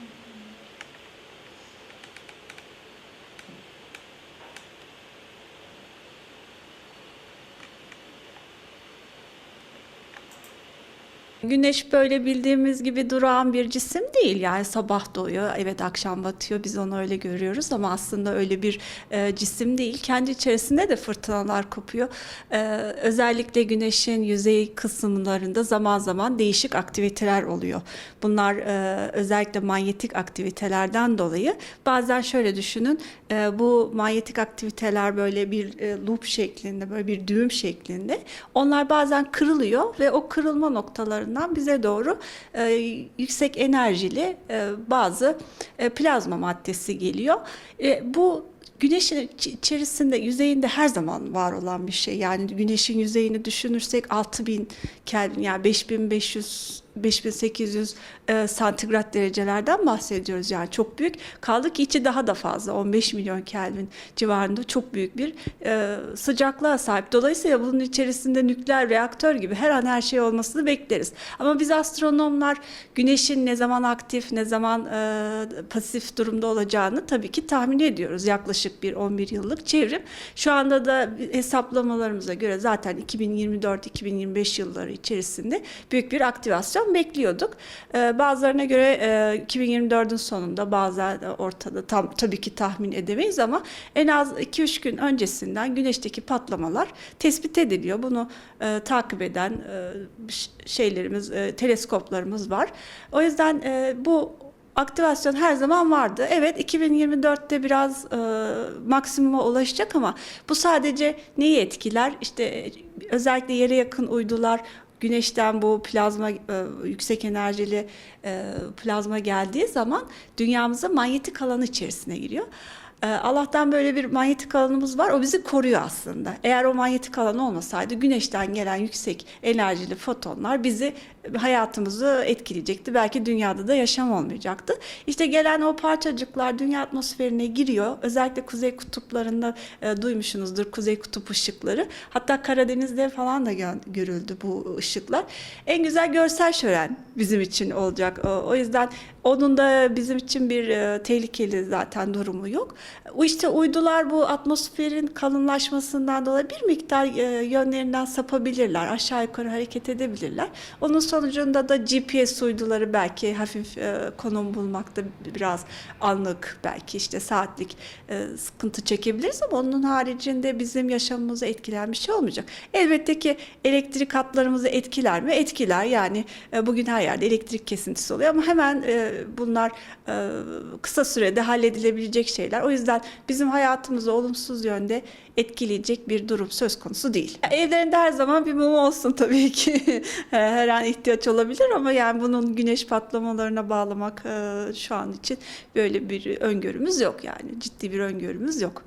Mm-hmm. Güneş böyle bildiğimiz gibi duran bir cisim değil. Yani sabah doğuyor, evet akşam batıyor. Biz onu öyle görüyoruz ama aslında öyle bir e, cisim değil. Kendi içerisinde de fırtınalar kopuyor. E, özellikle güneşin yüzey kısımlarında zaman zaman değişik aktiviteler oluyor. Bunlar e, özellikle manyetik aktivitelerden dolayı bazen şöyle düşünün. e, bu manyetik aktiviteler böyle bir e, loop şeklinde, böyle bir düğüm şeklinde. Onlar bazen kırılıyor ve o kırılma noktalarından bize doğru e, yüksek enerjili e, bazı e, plazma maddesi geliyor. E, bu Güneşin iç- içerisinde, yüzeyinde her zaman var olan bir şey. Yani güneşin yüzeyini düşünürsek 6000 Kelvin yani 5500 5800 e, santigrat derecelerden bahsediyoruz. Yani çok büyük. Kaldı ki içi daha da fazla. 15 milyon Kelvin civarında çok büyük bir e, sıcaklığa sahip. Dolayısıyla bunun içerisinde nükleer reaktör gibi her an her şey olmasını bekleriz. Ama biz astronomlar güneşin ne zaman aktif, ne zaman e, pasif durumda olacağını tabii ki tahmin ediyoruz. Yaklaşık bir 11 yıllık çevrim. Şu anda da hesaplamalarımıza göre zaten 2024-2025 yılları içerisinde büyük bir aktivasyon bekliyorduk. Ee, bazılarına göre e, 2024'ün sonunda bazen ortada tam tabii ki tahmin edemeyiz ama en az 2-3 gün öncesinden güneşteki patlamalar tespit ediliyor. Bunu e, takip eden e, şeylerimiz, e, teleskoplarımız var. O yüzden e, bu Aktivasyon her zaman vardı. Evet 2024'te biraz e, maksimuma ulaşacak ama bu sadece neyi etkiler? İşte e, özellikle yere yakın uydular güneşten bu plazma e, yüksek enerjili e, plazma geldiği zaman dünyamıza manyetik alanı içerisine giriyor. E, Allah'tan böyle bir manyetik alanımız var. O bizi koruyor aslında. Eğer o manyetik alan olmasaydı güneşten gelen yüksek enerjili fotonlar bizi hayatımızı etkileyecekti. Belki dünyada da yaşam olmayacaktı. İşte gelen o parçacıklar dünya atmosferine giriyor. Özellikle kuzey kutuplarında e, duymuşsunuzdur kuzey kutup ışıkları. Hatta Karadeniz'de falan da gö- görüldü bu ışıklar. En güzel görsel şölen bizim için olacak. O yüzden onun da bizim için bir e, tehlikeli zaten durumu yok. İşte uydular bu atmosferin kalınlaşmasından dolayı bir miktar e, yönlerinden sapabilirler. Aşağı yukarı hareket edebilirler. Onun sonucunda da GPS uyduları belki hafif e, konum bulmakta biraz anlık belki işte saatlik e, sıkıntı çekebiliriz ama onun haricinde bizim yaşamımızı etkileyen bir şey olmayacak. Elbette ki elektrik hatlarımızı etkiler mi? Etkiler. Yani bugün her yerde elektrik kesintisi oluyor ama hemen bunlar kısa sürede halledilebilecek şeyler. O yüzden bizim hayatımızı olumsuz yönde etkileyecek bir durum söz konusu değil. Evlerinde her zaman bir mum olsun tabii ki. her an ihtiyaç olabilir ama yani bunun güneş patlamalarına bağlamak e, şu an için böyle bir öngörümüz yok yani. Ciddi bir öngörümüz yok.